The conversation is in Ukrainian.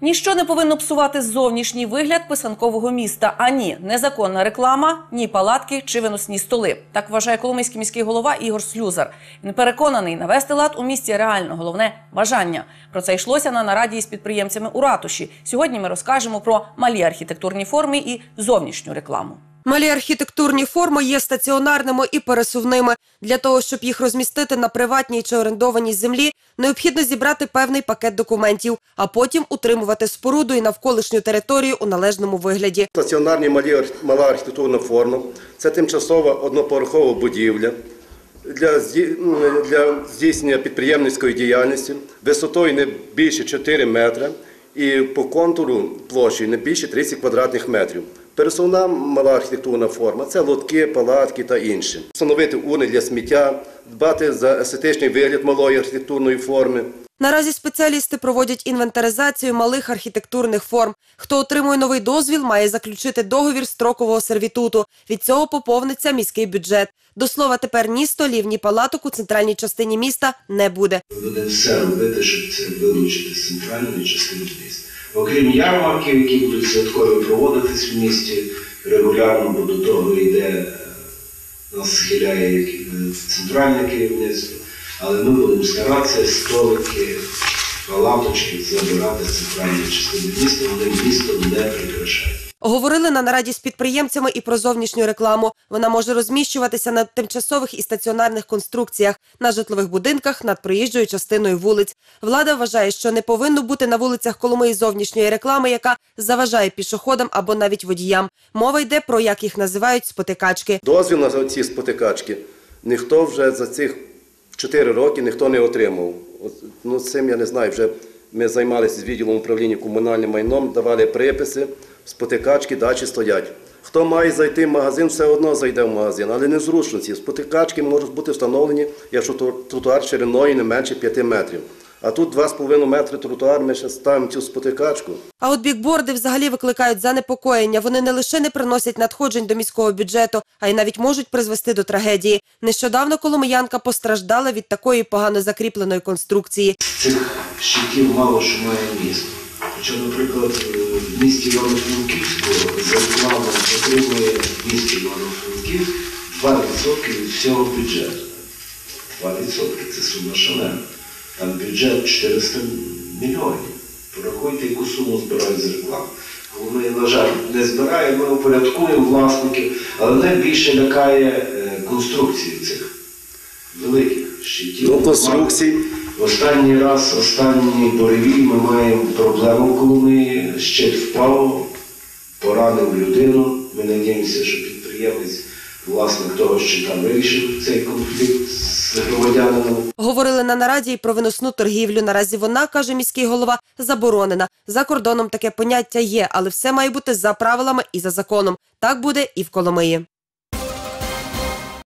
Ніщо не повинно псувати зовнішній вигляд писанкового міста. Ані незаконна реклама, ні палатки чи виносні столи. Так вважає Коломийський міський голова Ігор Слюзар. Він переконаний, навести лад у місті реально головне бажання. Про це йшлося на нараді із підприємцями у ратуші. Сьогодні ми розкажемо про малі архітектурні форми і зовнішню рекламу. Малі архітектурні форми є стаціонарними і пересувними. Для того, щоб їх розмістити на приватній чи орендованій землі, необхідно зібрати певний пакет документів, а потім утримувати споруду і навколишню територію у належному вигляді. Стаціонарні малі, мала архітектурна форма це тимчасова однопорохова будівля для, для здійснення підприємницької діяльності висотою не більше 4 метри і по контуру площею не більше 30 квадратних метрів. Пересувна мала архітектурна форма це лотки, палатки та інше. Встановити урни для сміття, дбати за естетичний вигляд малої архітектурної форми. Наразі спеціалісти проводять інвентаризацію малих архітектурних форм. Хто отримує новий дозвіл, має заключити договір строкового сервітуту. Від цього поповниться міський бюджет. До слова, тепер ні столів, ні палаток у центральній частині міста не буде. буде все робити, щоб це вилучити з центральної частини міста. Окрім ярмарків, які будуть святкові проводитись в місті регулярно, бо до того йде е, нас схиляє е, центральне керівництво, але ми будемо старатися столики, палаточки забирати з центральної частини міста, вони місто не прикрашають. Говорили на нараді з підприємцями і про зовнішню рекламу. Вона може розміщуватися на тимчасових і стаціонарних конструкціях, на житлових будинках, над проїжджою частиною вулиць. Влада вважає, що не повинно бути на вулицях Коломиї зовнішньої реклами, яка заважає пішоходам або навіть водіям. Мова йде про як їх називають спотикачки. Дозвіл на ці спотикачки ніхто вже за цих 4 роки ніхто не отримав. Ну, цим я не знаю. Вже ми займалися з відділом управління комунальним майном, давали приписи, спотикачки дачі стоять. Хто має зайти в магазин, все одно зайде в магазин, але незручно ці спотикачки можуть бути встановлені, якщо тротуар шириною не менше 5 метрів. А тут 2,5 метри тротуар, ми ще ставимо цю спотикачку. А от бікборди взагалі викликають занепокоєння. Вони не лише не приносять надходжень до міського бюджету, а й навіть можуть призвести до трагедії. Нещодавно коломиянка постраждала від такої погано закріпленої конструкції. цих щитів мало що має місто. Хоча, наприклад, в місті Івано-Франківську за рекламу отримує в місті Івано-Франківськ 2% від всього бюджету. 2% це сума шалена. Там бюджет 400 мільйонів. Порахуйте, яку суму збирають з реклами. Коли ми, на жаль, не збираємо, ми упорядкуємо власників, але найбільше лякає е, конструкції цих великих щитів. Ну, конструкції. Останній раз, останній буревій ми маємо проблему, коли ми щит впав, поранив людину. Ми надіємося, що підприємець, власник того щита, вирішив цей конфлікт з громадянином. На нараді й про виносну торгівлю. Наразі вона, каже міський голова, заборонена. За кордоном таке поняття є, але все має бути за правилами і за законом. Так буде і в Коломиї.